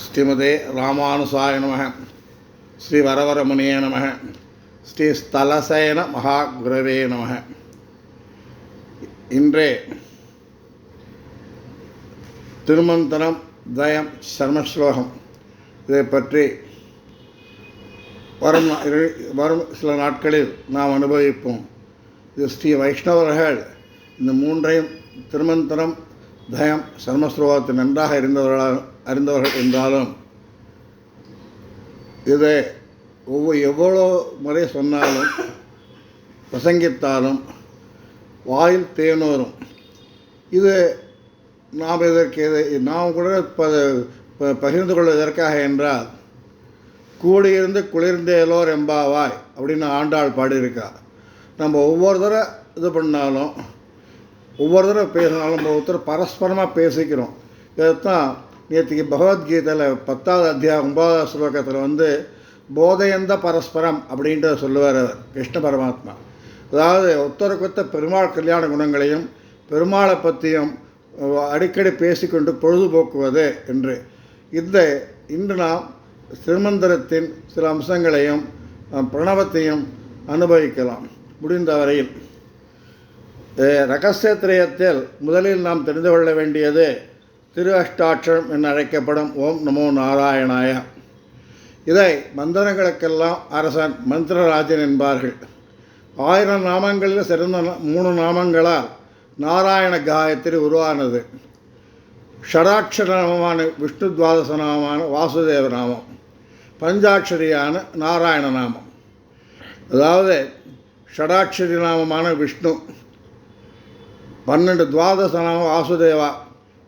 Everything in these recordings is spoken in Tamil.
ஸ்ரீமதே ராமானுசாய நம ஸ்ரீ வரவரமுனியே நம ஸ்ரீ ஸ்தலசேன மகாகுரவே நம இன்றே திருமந்தனம் தயம் சர்மஸ்லோகம் இதை பற்றி வரும் வரும் சில நாட்களில் நாம் அனுபவிப்போம். இது ஸ்ரீ வைஷ்ணவர்கள் இந்த மூன்றையும் திருமந்திரம் தயம் சர்மஸ்லோகத்தை நன்றாக இருந்தவர்களாக அறிந்தவர்கள் என்றாலும் இதை ஒவ்வொரு எவ்வளோ முறை சொன்னாலும் பிரசங்கித்தாலும் வாயில் தேனோரும் இது நாம் இதற்கு இதை நாம் கூட ப பகிர்ந்து கொள்வதற்காக என்றால் கூடியிருந்து குளிர்ந்தேலோர் எம்பாவாய் அப்படின்னு ஆண்டாள் பாடியிருக்கா. நம்ம ஒவ்வொரு தடவை இது பண்ணாலும் ஒவ்வொரு தடவை பேசினாலும் நம்ம ஒருத்தர் பரஸ்பரமாக பேசிக்கிறோம். இதைத்தான் நேற்றுக்கு பகவத்கீதையில் பத்தாவது அத்தியாயம் ஒன்பதாவது ஸ்லோகத்தில் வந்து போதையந்த பரஸ்பரம் அப்படின்றத சொல்லுவார் அவர் கிருஷ்ண பரமாத்மா. அதாவது ஒத்தருக்கொத்த பெருமாள் கல்யாண குணங்களையும் பெருமாளை பற்றியும் அடிக்கடி பேசிக்கொண்டு பொழுதுபோக்குவது என்று. இந்த இன்று நாம் திருமந்திரத்தின் சில அம்சங்களையும் பிரணவத்தையும் அனுபவிக்கலாம். முடிந்த வரையில். ரகசியத்திரயத்தில் முதலில் நாம் தெரிந்து கொள்ள வேண்டியது திரு அஷ்டாட்சரம் என அழைக்கப்படும் ஓம் நமோ நாராயணாய. இதை மந்திரங்களுக்கெல்லாம் அரசன் மந்திரராஜன் என்பார்கள். ஆயிரம் நாமங்களில் சிறந்த மூணு நாமங்களால் நாராயண காயத்ரி உருவானது. ஷடாட்சர நாமமான விஷ்ணு துவாதச நாமமான வாசுதேவ நாமம். பஞ்சாட்சரியான நாராயண நாமம். அதாவது ஷடாட்சரி நாமமான விஷ்ணு. பன்னெண்டு துவாதச நாமம் வாசுதேவா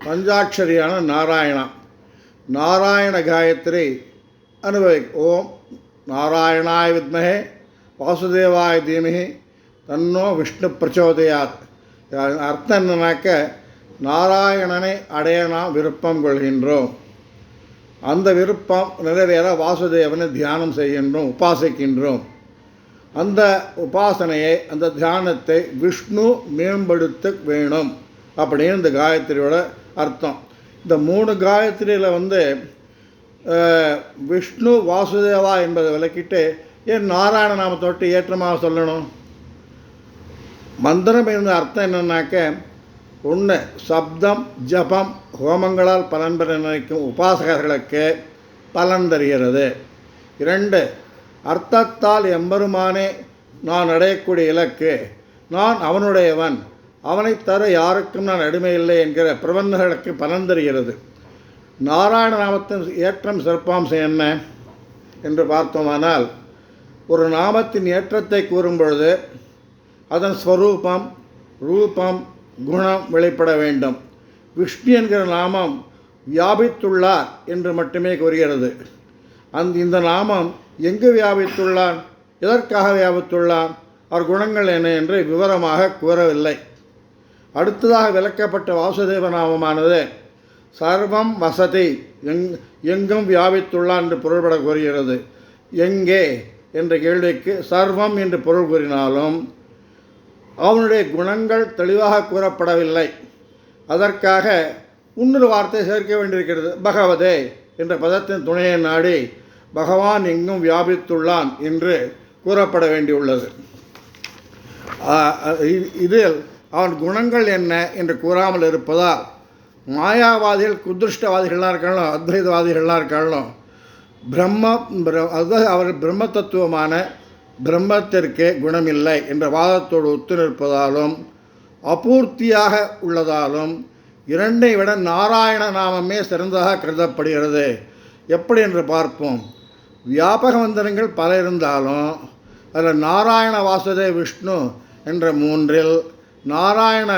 பஞ்சாட்சரியான நாராயணா. நாராயண காயத்ரி அனுபவி ஓம் நாராயணாய வித்மஹே வாசுதேவாய தீமகி தன்னோ விஷ்ணு பிரச்சோதயாத். அர்த்தம் என்னன்னாக்க நாராயணனை அடைய நாம் விருப்பம் கொள்கின்றோம். அந்த விருப்பம் நிறைவேற வாசுதேவனை தியானம் செய்கின்றோம் உபாசிக்கின்றோம். அந்த உபாசனையை அந்த தியானத்தை விஷ்ணு மேம்படுத்த வேணும். அப்படின்னு இந்த காயத்ரியோட அர்த்தம். இந்த மூணு காயத்ரியில் வந்து விஷ்ணு வாசுதேவா என்பதை விளக்கிட்டு ஏன் நாராயண நாமத்தொட்டு ஏற்றமாக சொல்லணும்? மந்திரம் என்ற அர்த்தம் என்னன்னாக்க ஒன்று சப்தம் ஜபம் ஹோமங்களால் பலன் பெற நினைக்கும் உபாசகர்களுக்கு பலன் தருகிறது. இரண்டு அர்த்தத்தால் எம்பெருமானே நான் அடையக்கூடிய இலக்கு நான் அவனுடையவன் அவனை தர யாருக்கும் நான் அடிமையில்லை என்கிற பிரபந்தர்களுக்கு பலன் தருகிறது. நாராயண நாமத்தின் ஏற்றம் சிறப்பாம்சம் என்ன? என்று பார்த்தோமானால் ஒரு நாமத்தின் ஏற்றத்தை கூறும் பொழுது அதன் ஸ்வரூபம் ரூபம் குணம் வெளிப்பட வேண்டும். விஷ்ணு என்கிற நாமம் வியாபித்துள்ளார் என்று மட்டுமே கூறுகிறது. அந் இந்த நாமம் எங்கு வியாபித்துள்ளான்? எதற்காக வியாபித்துள்ளான்? அவர் குணங்கள் என்ன என்று விவரமாக கூறவில்லை. அடுத்ததாக விளக்கப்பட்ட வாசுதேவ நாமமானது சர்வம் வசதி எங் எங்கும் வியாபித்துள்ளான் என்று பொருள்பட கூறுகிறது. எங்கே? என்ற கேள்விக்கு சர்வம் என்று பொருள் கூறினாலும் அவனுடைய குணங்கள் தெளிவாக கூறப்படவில்லை. அதற்காக இன்னொரு வார்த்தை சேர்க்க வேண்டியிருக்கிறது. பகவதே என்ற பதத்தின் துணையை நாடி பகவான் எங்கும் வியாபித்துள்ளான் என்று கூறப்பட வேண்டியுள்ளது. இதில் அவன் குணங்கள் என்ன என்று கூறாமல் இருப்பதால் மாயாவாதிகள் குதிருஷ்டவாதிகளாக இருக்காலும் அத்வைதவாதிகளாக இருக்காலும் பிரம்ம பிர- அதாவது அவர் பிரம்ம தத்துவமான பிரம்மத்திற்கு குணமில்லை என்ற வாதத்தோடு ஒத்து நிற்பதாலும் அபூர்த்தியாக உள்ளதாலும் இரண்டை விட நாராயண நாமமே சிறந்ததாக கருதப்படுகிறது. எப்படி என்று பார்ப்போம். வியாபக மந்திரங்கள் பல இருந்தாலும் அதில் நாராயண வாசுதே விஷ்ணு என்ற மூன்றில் நாராயண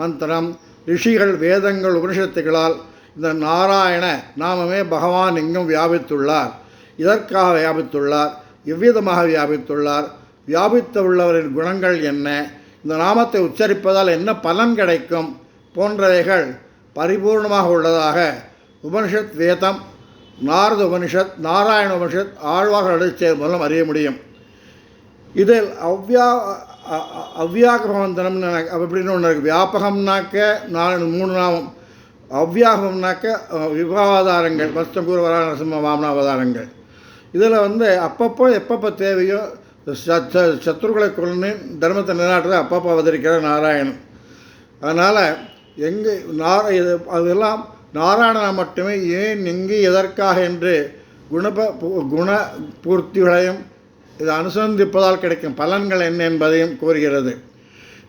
மந்திரம் ரிஷிகள் வேதங்கள் உபனிஷத்துகளால் இந்த நாராயண நாமமே பகவான் எங்கும் வியாபித்துள்ளார். இதற்காக வியாபித்துள்ளார் எவ்விதமாக வியாபித்துள்ளார் வியாபித்து உள்ளவரின் குணங்கள் என்ன இந்த நாமத்தை உச்சரிப்பதால் என்ன பலன் கிடைக்கும் போன்றவைகள் பரிபூர்ணமாக உள்ளதாக உபனிஷத் வேதம் நாரத உபனிஷத் நாராயண உபனிஷத் ஆழ்வாக நடுச்சேர் மூலம் அறிய முடியும். இதில் அவ்வியா அ- அ- அப்படின்னு ஒன்று இருக்குது வியாபகம்னாக்க நாலு மூணு நாமம். அவ்வியாகம்னாக்க விவாதாரங்கள். விவாவதாரங்கள் வஸ்தம்பூர் வராக நரசிம்ம வாமனாவதாரங்கள். இதில் வந்து அப்பப்போ எப்பப்போ தேவையோ சத் ச- கொண்டு தர்மத்தை நிலைநாட்டுறது அப்பப்போ அவதரிக்கிற நாராயணன். அதனால் எங்கே நார இது அதெல்லாம் நாராயணனை மட்டுமே ஏன் எங்கே எதற்காக என்று குணப பு- குண பூர்த்திகளையும் இது அனுசந்திப்பதால் கிடைக்கும் பலன்கள் என்ன என்பதையும் கூறுகிறது.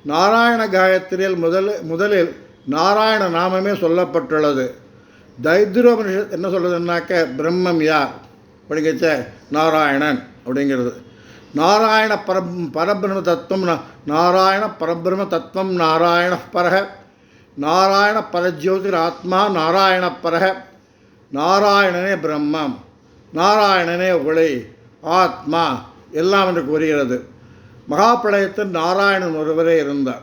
நாராயண காயத்ரியில் முதல் முதலில் நாராயண நாமமே சொல்லப்பட்டுள்ளது. தைத்திரோபனிஷத் என்ன சொல்கிறதுனாக்க பிரம்மம் யார்? அப்படிங்கச்ச நாராயணன் அப்படிங்கிறது. நாராயண பர பரபிரம தத்துவம் நாராயண பரபிரம தத்துவம் நாராயண பரக நாராயண பரஜோதிர் ஆத்மா நாராயண பரக நாராயணனே பிரம்மம். நாராயணனே ஒளி ஆத்மா. எல்லாம் என்று கூறுகிறது. மகாபிரளயத்தில் நாராயணன் ஒருவரே இருந்தார்.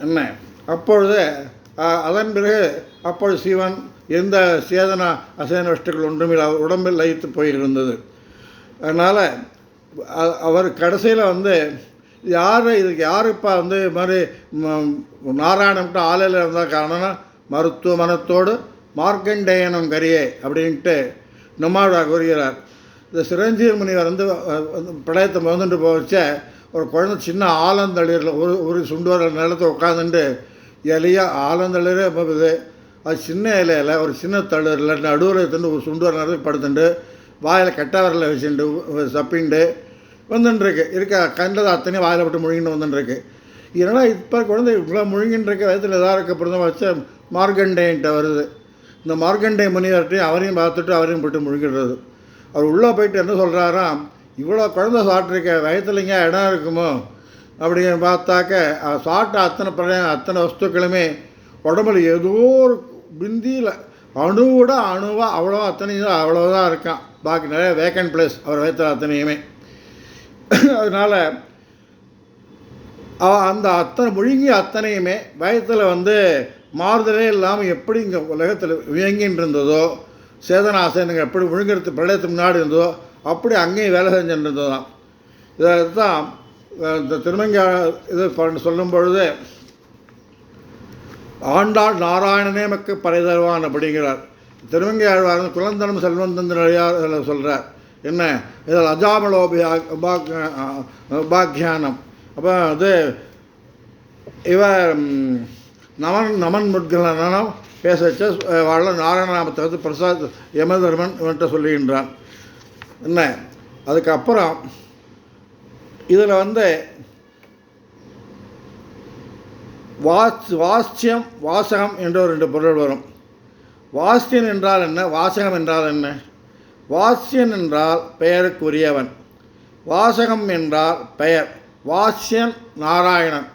என்ன? அப்பொழுது அதன் பிறகு அப்பொழுது சிவன் எந்த சேதன அசேன வஷ்டுகள் ஒன்றுமில்லை அவர் உடம்பில் லயித்து போயிருந்தது. அதனால் அவர் கடைசியில் வந்து யார் இதுக்கு யாருப்பா வந்து இது மாதிரி ம- ஆலையில் இருந்தால் காரணம்னா மருத்துவ மனத்தோடு மார்க்கண்டேயனம் கரியே அப்படின்ட்டு நம்மாழ்வார் கூறுகிறார். இந்த சிரஞ்சீவி முனிவர் வந்து பிரளயத்தை வந்துட்டு போச்ச ஒரு குழந்தை சின்ன ஆலந்தளிரில் ஒரு ஒரு சுண்டு வர நிலத்தை உட்காந்துட்டு இலையாக ஆலந்தளிரே போகுது அது சின்ன இலையில ஒரு சின்ன தளிரில் நடுவில் எடுத்துட்டு ஒரு சுண்டு வர நேரத்தில் படுத்துட்டு வாயில் கெட்ட வரல வச்சுட்டு சப்பிண்டு வந்துட்டுருக்கு இருக்க கண்டது அத்தனையும் வாயில் விட்டு முழுங்கிட்டு வந்துட்டுருக்கு ஏன்னா இப்போ குழந்தை இவ்வளோ முழுங்கின்னு இருக்க வயதில் எதாக இருக்க வச்ச மார்கண்டேன்ட்ட வருது. இந்த மார்கண்டே முனிவர்கிட்டையும் அவரையும் பார்த்துட்டு அவரையும் போட்டு முழுங்கிடுறது அவர் உள்ளே போயிட்டு என்ன சொல்கிறாராம் இவ்வளோ குழந்தை சாப்பிட்ருக்க வயத்துலைங்க இடம் இருக்குமோ? அப்படின்னு பார்த்தாக்க சாப்பிட்ட அத்தனை பழைய அத்தனை வஸ்துக்களுமே உடம்புல ஏதோ ஒரு பிந்தியில் அணுவோட அணுவாக அவ்வளோ அத்தனையும் அவ்வளோதான் இருக்கான். பாக்கி நிறைய வேக்கன்ட் பிளேஸ் அவர் வயத்தில் அத்தனையுமே. அதனால் அந்த அத்தனை முழுங்கி அத்தனையுமே வயத்தில் வந்து மாறுதலே இல்லாமல் எப்படி இங்கே உலகத்தில் இயங்கின்னு இருந்ததோ சேதனாசனுங்க எப்படி விழுங்கிறது பிரளயத்துக்கு முன்னாடி இருந்ததோ அப்படி அங்கேயும் வேலை செஞ்சுட்டு இருந்ததாம் இதை தான் இந்த திருமங்க இது பண்ண- சொல்லும் பொழுது ஆண்டாள் நாராயணனே மக்கு பறை தருவான் அப்படிங்கிறார். திருமங்கை ஆழ்வார் குலந்தனம் செல்வந்தன் சொல்கிறார் என்ன? இதில் அஜாமலோபியா உபாக்கியானம் அப்போ அது இவர் நமன் நமன் முட்கலனம் பேச வச்ச வாழ நாராயணநாமத்தை வந்து பிரசாத் யமதர்மன் இவன்கிட்ட சொல்லுகின்றான். என்ன? அதுக்கப்புறம் இதில் வந்து வாஸ் வாஸ்யம் வாசகம் என்ற ஒரு ரெண்டு பொருள் வரும். வாஸ்தியன் என்றால் என்ன? வாசகம் என்றால் என்ன? வாஸ்யன் என்றால் பெயருக்குரியவன். வாசகம் என்றால் பெயர். வாஸ்யன் நாராயணன்.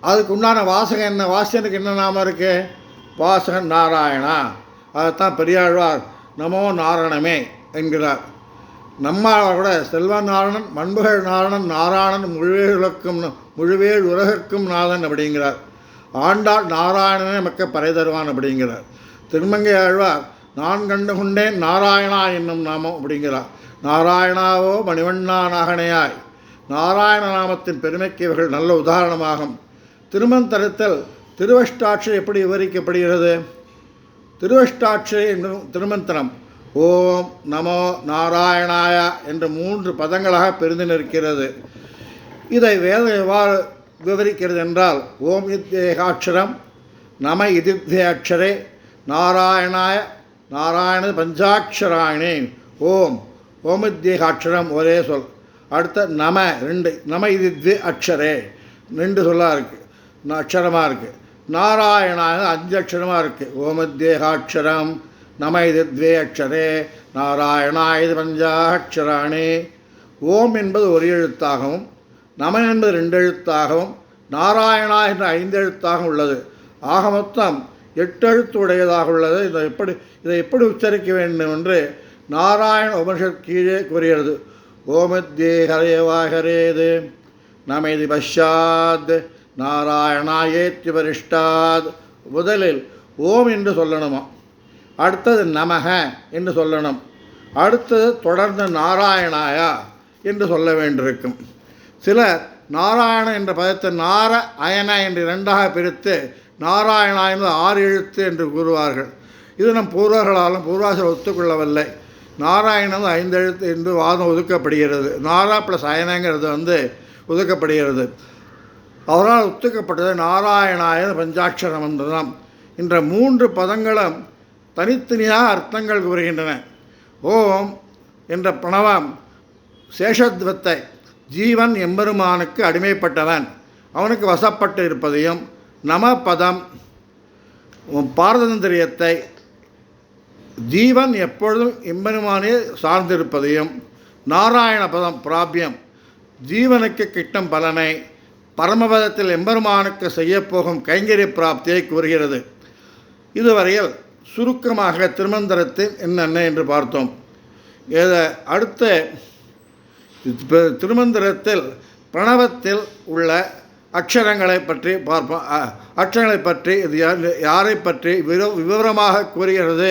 அதுக்கு உண்டான வாசகம் என்ன? வாஸ்யனுக்கு என்ன நாமம் இருக்குது வாசகன் நாராயணா. அதைத்தான் பெரியாழ்வார் நமோ நாராயணமே என்கிறார். நம்மாழ்வார் கூட செல்வ நாரணன் மண்புகள் நாரணன் நாராயணன் முழுவேழ் உலக்கும் முழுவேழ் உலகிற்கும் நாதன் அப்படிங்கிறார். ஆண்டாள் நாராயணனே மக்க பறை தருவான் அப்படிங்கிறார். திருமங்கை ஆழ்வார் நான் கண்டு கொண்டேன் நாராயணா என்னும் நாமம் அப்படிங்கிறார். நாராயணாவோ மணிவண்ணா நாகனையாய் நாராயண நாமத்தின் பெருமைக்கு இவர்கள் நல்ல உதாரணமாகும். திருமந்தரத்தில் திருவஷ்டாட்சி எப்படி விவரிக்கப்படுகிறது? திருவஷ்டாட்சரி என்னும் திருமந்திரம். ஓம் நமோ நாராயணாய என்ற மூன்று பதங்களாக பிரிந்து நிற்கிறது. இதை வேதம் எவ்வாறு விவரிக்கிறது என்றால் ஓம் இத்யேகாட்சரம் நம இதித்ய அக்ஷரே நாராயணாய நாராயண பஞ்சாட்சராயணே ஓம் ஓமித்யேகாட்சரம் ஒரே சொல். அடுத்த நம ரெண்டு நம இதித்ய அக்ஷரே ரெண்டு சொல்லாக இருக்குது அக்ஷரமாக இருக்குது நாராயணாக அஞ்சு அக்ஷரமாக இருக்குது ஓமத்யேகாட்சரம் நம இது துவே அக்ஷரே நாராயணா இது பஞ்சாட்சராணி. ஓம் என்பது ஒரு எழுத்தாகவும் நம என்பது ரெண்டு எழுத்தாகவும் நாராயணா என்ற ஐந்து எழுத்தாகவும் உள்ளது. ஆக மொத்தம் எட்டு எழுத்து உடையதாக உள்ளது. இதை எப்படி இதை எப்படி உச்சரிக்க வேண்டும் என்று நாராயண உபனிஷத் கீழே கூறுகிறது ஓமத்யே நம இது பஷாத் நாராயணாயேத்தி பரிஷ்டாத் முதலில் ஓம் என்று சொல்லணுமா? அடுத்தது நமக என்று சொல்லணும். அடுத்தது தொடர்ந்து நாராயணாயா என்று சொல்ல வேண்டியிருக்கும். சிலர் நாராயணன் என்ற பதத்தை நார அயன என்று இரண்டாக பிரித்து நாராயணா ஆறு எழுத்து என்று கூறுவார்கள். இது நம் பூர்வர்களாலும் பூர்வாசர் ஒத்துக்கொள்ளவில்லை. நாராயணன் ஐந்து எழுத்து என்று வாதம் ஒதுக்கப்படுகிறது. நாரா ப்ளஸ் அயனங்கிறது வந்து ஒதுக்கப்படுகிறது. அவரால் ஒத்துக்கப்பட்டது நாராயணாய பஞ்சாட்சர மந்திரம் என்ற மூன்று பதங்களும் தனித்தனியாக அர்த்தங்கள் கூறுகின்றன. ஓம் என்ற பிரணவம் சேஷத்வத்தை ஜீவன் எம்பெருமானுக்கு அடிமைப்பட்டவன். அவனுக்கு வசப்பட்டு இருப்பதையும் நம பதம் பாரதந்திரியத்தை ஜீவன் எப்பொழுதும் எம்பெருமானே சார்ந்திருப்பதையும் நாராயண பதம் பிராபியம். ஜீவனுக்கு கிட்டும் பலனை பரமபதத்தில் எம்பெருமானுக்கு செய்யப்போகும் கைங்கரிய பிராப்தியை கூறுகிறது. இதுவரையில் சுருக்கமாக திருமந்திரத்தில் என்னென்ன என்று பார்த்தோம். இதை அடுத்த திருமந்திரத்தில் பிரணவத்தில் உள்ள அக்ஷரங்களை பற்றி பார்ப்போம் அக்ஷரங்களை பற்றி இது யார் யாரை பற்றி விவ விவரமாக கூறுகிறது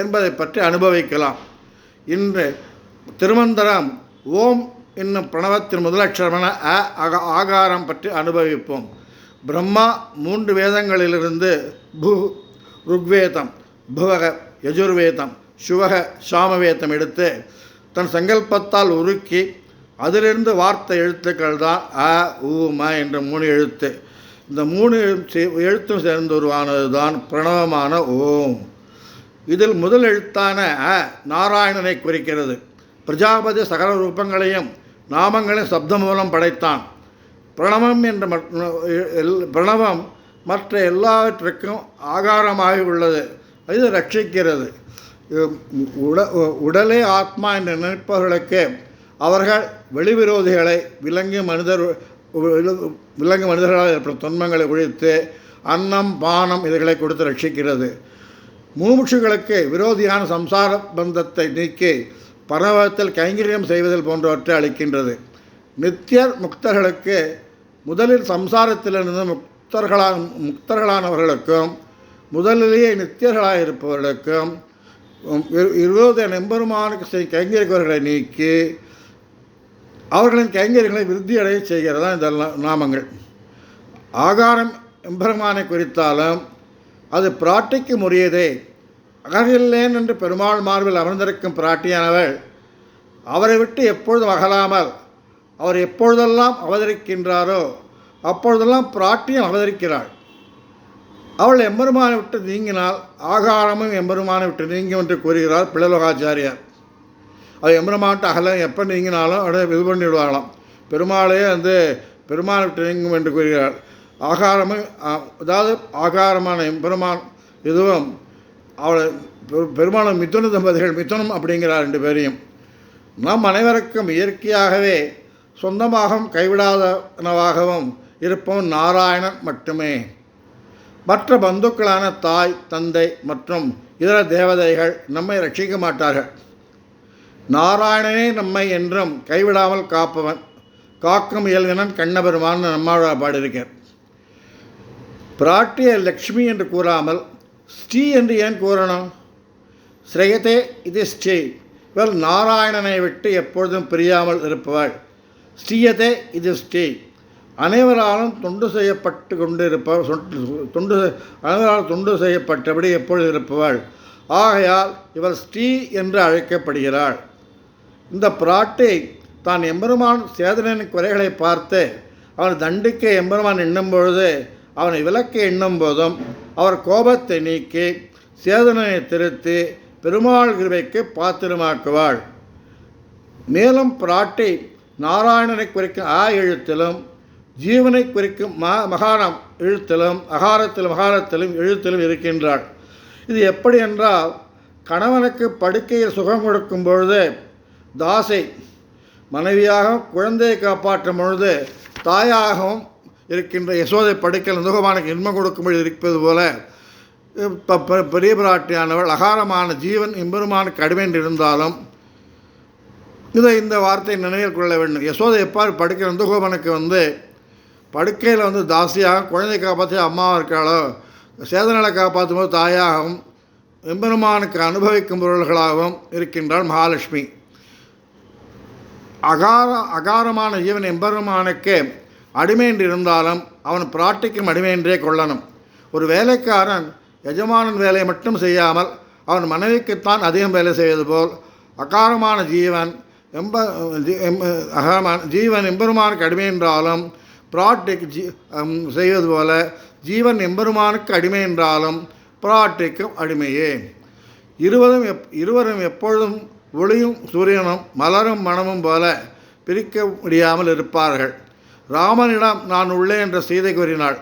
என்பதை பற்றி அனுபவிக்கலாம். இன்று திருமந்திரம் ஓம் என்னும் பிரணவத்தின் முதலட்சரமான அ அக ஆகாரம் பற்றி அனுபவிப்போம். பிரம்மா மூன்று வேதங்களிலிருந்து பூ ருக்வேதம் புவக யஜுர்வேதம் சுவக சாமவேதம் எடுத்து தன் சங்கல்பத்தால் உருக்கி அதிலிருந்து வார்த்தை எழுத்துக்கள் தான் அ உ ம என்ற மூணு எழுத்து. இந்த மூணு எழுத்தும் சேர்ந்து உருவானது தான் பிரணவமான ஓம். இதில் முதல் எழுத்தான அ நாராயணனை குறிக்கிறது. பிரஜாபதி சகல ரூபங்களையும் நாமங்களை சப்தம் மூலம் படைத்தான். பிரணவம் என்ற எல்- பிரணவம் மற்ற எல்லாவற்றுக்கும் ஆகாரமாகி உள்ளது இது ரட்சிக்கிறது. உட உடலே ஆத்மா என்று நினைப்பவர்களுக்கு அவர்கள் வெளிவிரோதிகளை விலங்கு மனிதர் விலங்கு- விலங்கு மனிதர்களால் ஏற்படும் துன்பங்களை ஒழித்து அன்னம் பானம் இதுகளை கொடுத்து ரட்சிக்கிறது. மூமுட்சுகளுக்கு விரோதியான சம்சார பந்தத்தை நீக்கி பரவத்தில் கைங்கரியம் செய்வதில் போன்றவற்றை அளிக்கின்றது. நித்தியர் முக்தர்களுக்கு முதலில் சம்சாரத்திலிருந்து முக்தர்களான முக்தர்களானவர்களுக்கும் முதலிலேயே நித்தியர்களாக இருப்பவர்களுக்கும் இருபது விரோத நெம்பெருமானுக்கு செய் கைங்கரிக்கவர்களை நீக்கி அவர்களின் கைங்கரியங்களை விருத்தியடைய செய்கிறதா இந்த நாமங்கள். ஆகாரம் எம்பெருமானை குறித்தாலும் அது பிராட்டிக்கு உரியதே அகலில்லேன் என்று பெருமாள் மார்பில் அமர்ந்திருக்கும் பிராட்டியானவள் அவரை விட்டு எப்பொழுதும் அகலாமல் அவர் எப்பொழுதெல்லாம் அவதரிக்கின்றாரோ அப்பொழுதெல்லாம் பிராட்டியும் அவதரிக்கிறாள். அவள் எம்பெருமானை விட்டு நீங்கினால் ஆகாரமும் எம்பெருமானை விட்டு நீங்கும் என்று கூறுகிறார் பிள்ளலோகாச்சாரியார். அவள் எம்பெருமான்ட்டு அகலம் எப்போ நீங்கினாலும் அப்படியே இது பண்ணிவிடுவாங்களாம் பெருமாளே வந்து பெருமானை விட்டு நீங்கும் என்று கூறுகிறார். ஆகாரமும் அதாவது ஆகாரமான எம்பெருமான் இதுவும் அவளை பெரு- பெருமாளும் மிதுன தம்பதிகள் மிதுனம் அப்படிங்கிறார் ரெண்டு பேரையும். நம் அனைவருக்கும் இயற்கையாகவே சொந்தமாகவும் கைவிடாதனவாகவும் இருப்பவன் நாராயணன் மட்டுமே. மற்ற பந்துக்களான தாய் தந்தை மற்றும் இதர தேவதைகள் நம்மை ரட்சிக்க மாட்டார்கள். நாராயணனே நம்மை என்றும் கைவிடாமல் காப்பவன் காக்கும் இயல்வினன் கண்ணபெருமான் நம்மாழ்வார் பாடியிருக்கார் பிராட்டிய லக்ஷ்மி என்று கூறாமல் ஸ்ரீ என்று ஏன் கூறணும்? ஸ்ரேயதே இது ஸ்ரீ. இவள் நாராயணனை விட்டு எப்பொழுதும் பிரியாமல் இருப்பவள். ஸ்ரீயதே இது ஸ்ரீ. அனைவராலும் தொண்டு செய்யப்பட்டு கொண்டு இருப்பவள் தொண்டு அனைவரால் தொண்டு செய்யப்பட்டபடி எப்பொழுது இருப்பவள். ஆகையால் இவர் ஸ்ரீ என்று அழைக்கப்படுகிறாள். இந்த பிராட்டி தான் எம்பெருமான் சேதனின் குறைகளை பார்த்து அவள் தண்டிக்க எம்பெருமான் எண்ணும் பொழுது அவனை விளக்க எண்ணும் போதும் அவர் கோபத்தை நீக்கி சேதனையை திருத்தி பெருமாள் கிருபைக்கு பாத்திரமாக்குவாள். மேலும் பிராட்டி நாராயணனை குறிக்கும் ஆ எழுத்திலும் ஜீவனை குறிக்கும் ம மகாரம் எழுத்திலும் அகாரத்திலும் மகாரத்திலும் எழுத்திலும் இருக்கின்றாள். இது எப்படி என்றால் கணவனுக்கு படுக்கையில் சுகம் கொடுக்கும் பொழுது தாசை மனைவியாகவும் குழந்தையை காப்பாற்றும் பொழுது தாயாகவும் இருக்கின்ற யசோதை படுக்கையில் நுகமானுக்கு இன்பம் கொடுக்கும்படி இருப்பது போல பெரிய பிராட்டியானவள் அகாரமான ஜீவன் எம்பெருமானுக்கு அடிமையில் இருந்தாலும் இதை இந்த வார்த்தையை நினைவில் கொள்ள வேண்டும். யசோதை எப்பாறு படுக்கிற நந்தகோபனுக்கு வந்து படுக்கையில் வந்து தாசியாக குழந்தை காப்பாற்றி அம்மாவாக இருக்காளோ சேதனலை காப்பாற்றும் போது தாயாகவும் எம்பெருமானுக்கு அனுபவிக்கும் பொருள்களாகவும் இருக்கின்றாள் மகாலட்சுமி. அகார அகாரமான ஜீவன் எம்பெருமானுக்கு அடிமை என்று இருந்தாலும் அவன் பிராட்டிக்கும் அடிமை என்றே கொள்ளணும். ஒரு வேலைக்காரன் எஜமானன் வேலையை மட்டும் செய்யாமல் அவன் மனைவிக்குத்தான் அதிகம் வேலை செய்வது போல் அகாரமான ஜீவன் எம்ப அகாரமான ஜீவன் எம்பெருமானுக்கு அடிமை என்றாலும் பிராட்டிக்கு ஜீ செய்வது போல ஜீவன் எம்பெருமானுக்கு அடிமை என்றாலும் பிராட்டிக்கும் அடிமையே. இருவரும் எப் இருவரும் எப்பொழுதும் ஒளியும் சூரியனும் மலரும் மனமும் போல பிரிக்க முடியாமல் இருப்பார்கள். ராமனிடம் நான் உள்ளே என்ற சீதை கூறினாள்.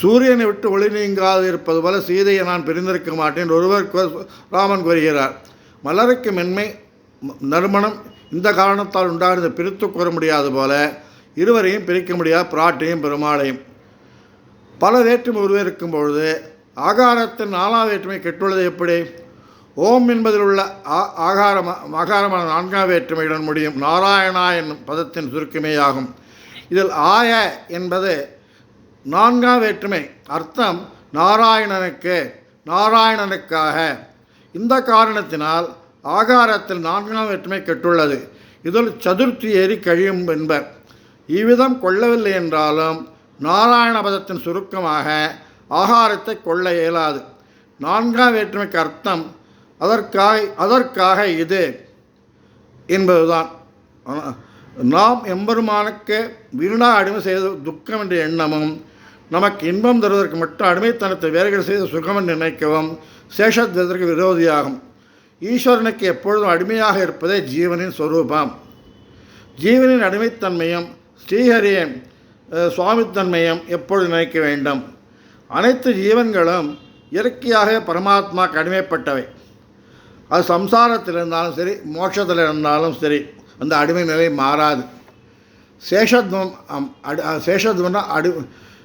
சூரியனை விட்டு ஒளி நீங்காது இருப்பது போல சீதையை நான் பிரிந்திருக்க மாட்டேன் ஒருவர் ராமன் கூறுகிறார். மலருக்கு மென்மை நறுமணம் இந்த காரணத்தால் உண்டானது பிரித்து கூற முடியாது போல இருவரையும் பிரிக்க முடியாது பிராட்டையும் பெருமாளையும். பல வேற்றுமை உருவிருக்கும் பொழுது ஆகாரத்தின் நாலாம் வேற்றுமை கெட்டுள்ளது எப்படி? ஓம் என்பதில் உள்ள ஆ- ஆகாரம ஆகாரமான நான்காம் வேற்றுமையுடன் முடியும். நாராயணா என்னும் பதத்தின் சுருக்கமேயாகும். இதில் ஆய என்பது நான்காம் வேற்றுமை. அர்த்தம் நாராயணனுக்கு நாராயணனுக்காக. இந்த காரணத்தினால் ஆகாரத்தில் நான்காம் வேற்றுமை கெட்டுள்ளது. இதில் சதுர்த்தி ஏறி கழியும் என்பர். இவ்விதம் கொள்ளவில்லை என்றாலும் நாராயண பதத்தின் சுருக்கமாக ஆகாரத்தை கொள்ள இயலாது. நான்காம் வேற்றுமைக்கு அர்த்தம் அதற்காக அதற்காக இது என்பதுதான். நாம் எம்பெருமானுக்கு வீணா அடிமை செய்த துக்கம் என்ற எண்ணமும் நமக்கு இன்பம் தருவதற்கு மட்டும் அடிமைத்தனத்தை வேறுகள் செய்த சுகம் என்று நினைக்கவும் சேஷத்வதற்கு விரோதியாகும். ஈஸ்வரனுக்கு எப்பொழுதும் அடிமையாக இருப்பதே ஜீவனின் சொரூபம். ஜீவனின் அடிமைத்தன்மையும் ஸ்ரீஹரியின் சுவாமித்தன்மையும் எப்பொழுது நினைக்க வேண்டும். அனைத்து ஜீவன்களும் இயற்கையாக பரமாத்மா அடிமைப்பட்டவை. அது சம்சாரத்தில் இருந்தாலும் சரி மோட்சத்தில் இருந்தாலும் சரி அந்த அடிமை நிலை மாறாது. சேஷத்வம் அடி அஹ், சேஷத்வம்னா அடி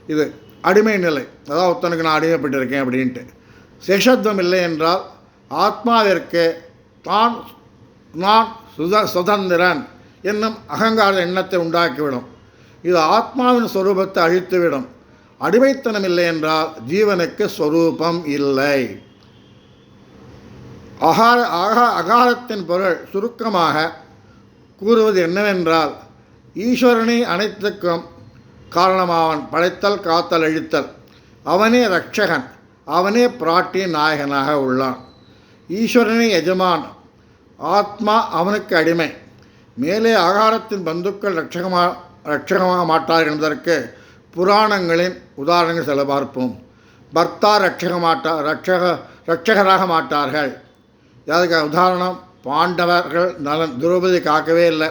இது அடிமை நிலை. அதாவது ஒருத்தனுக்கு நான் அடிமைப்பட்டிருக்கேன் அப்படின்ட்டு. சேஷத்வம் இல்லை என்றால் ஆத்மாவிற்கு தான் நான் சுத சுதந்திரன் என்னும் அகங்கார எண்ணத்தை உண்டாக்கிவிடும். இது ஆத்மாவின் ஸ்வரூபத்தை அழித்துவிடும். அடிமைத்தனம் இல்லை என்றால் ஜீவனுக்கு ஸ்வரூபம் இல்லை. அகார ஆகா அகாரத்தின் பொருள் சுருக்கமாக கூறுவது என்னவென்றால் ஈஸ்வரனை அனைத்துக்கும் காரணமாவன் படைத்தல் காத்தல் அழித்தல். அவனே ரட்சகன் அவனே பிராட்டியின் நாயகனாக உள்ளான். ஈஸ்வரனே எஜமான் ஆத்மா அவனுக்கு அடிமை. மேலே ஆகாரத்தின் பந்துக்கள் ரட்சகமாக ரட்சகமாக மாட்டார் என்பதற்கு புராணங்களின் உதாரணங்கள் சில பார்ப்போம். பர்த்தா ரட்சக மாட்டா ரட்சக ரட்சகராக மாட்டார்கள். அதுக்கு உதாரணம் பாண்டவர்கள் நலன் திரௌபதி காக்கவே இல்லை.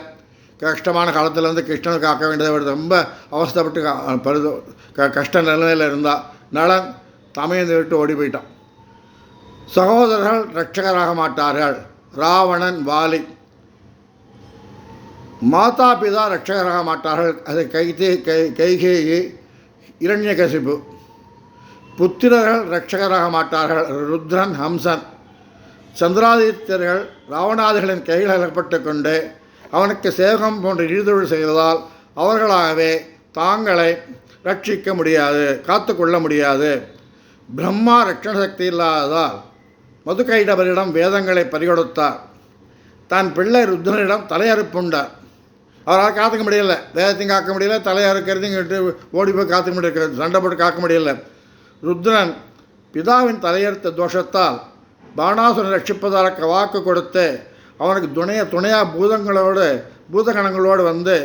கஷ்டமான காலத்தில் வந்து கிருஷ்ணனை காக்க வேண்டியதை விட ரொம்ப அவஸ்தப்பட்டு கா- பருது க கஷ்ட நிலைமையில் இருந்தால் நலன் தமையந்து விட்டு ஓடி போயிட்டான். சகோதரர்கள் ரட்சகராக மாட்டார்கள். ராவணன் வாலி. மாதா பிதா ரட்சகராக மாட்டார்கள். அது கைதே கை கைகேயி இரண்யகசிபு. புத்திரர்கள் ரட்சகராக மாட்டார்கள். ருத்ரன் ஹம்சன். சந்திராதித்யர்கள் ராவணாதிகளின் கையில் அகப்பட்டு கொண்டு அவனுக்கு சேவகம் போன்ற இழுதொழில் செய்வதால் அவர்களாகவே தாங்களை ரட்சிக்க முடியாது காத்து கொள்ள முடியாது. பிரம்மா ரட்சண சக்தி இல்லாததால் மதுகைடவரிடம் வேதங்களை பறிகொடுத்தார். தன் பிள்ளை ருத்ரனிடம் தலையறுப்புண்டார் அவரால் காத்துக்க முடியல. வேதத்தையும் காக்க முடியல. தலையறுக்கிறதையும் கேட்டு ஓடி போய் காத்துக்க முடியல. சண்டை போட்டு காக்க முடியல. ருத்ரன் பிதாவின் தலையறுத்த தோஷத்தால் பாணாசுரன் ரட்சிப்பதற்கு வாக்கு கொடுத்து அவனுக்கு துணைய துணையாக பூதங்களோடு பூதகணங்களோடு வந்து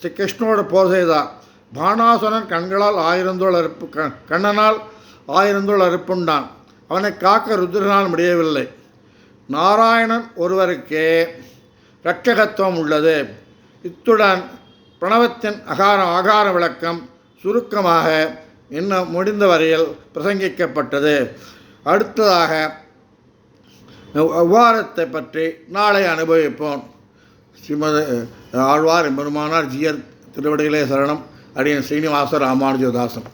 ஸ்ரீ கிருஷ்ணனோடு போர் செய்தான் பாணாசுரன் கண்களால் ஆயிரந்தோள் அறுப்பு க கண்ணனால் ஆயிரந்தோள் அறுப்புண்டான். அவனை காக்க ருத்ரனால் முடியவில்லை. நாராயணன் ஒருவருக்கே இரட்சகத்துவம் உள்ளது. இத்துடன் பிரணவத்தின் அகார ஆகார விளக்கம் சுருக்கமாக இன்னும் முடிந்த வரையில் பிரசங்கிக்கப்பட்டது. அடுத்ததாக விவகாரத்தை பற்றி நாளை அனுபவிப்போம். ஸ்ரீமத ஆழ்வார் எம்பெருமானார் ஜியர் திருவடிகளே சரணம். அடியன் ஸ்ரீனிவாச ராமானுஜதாசன்.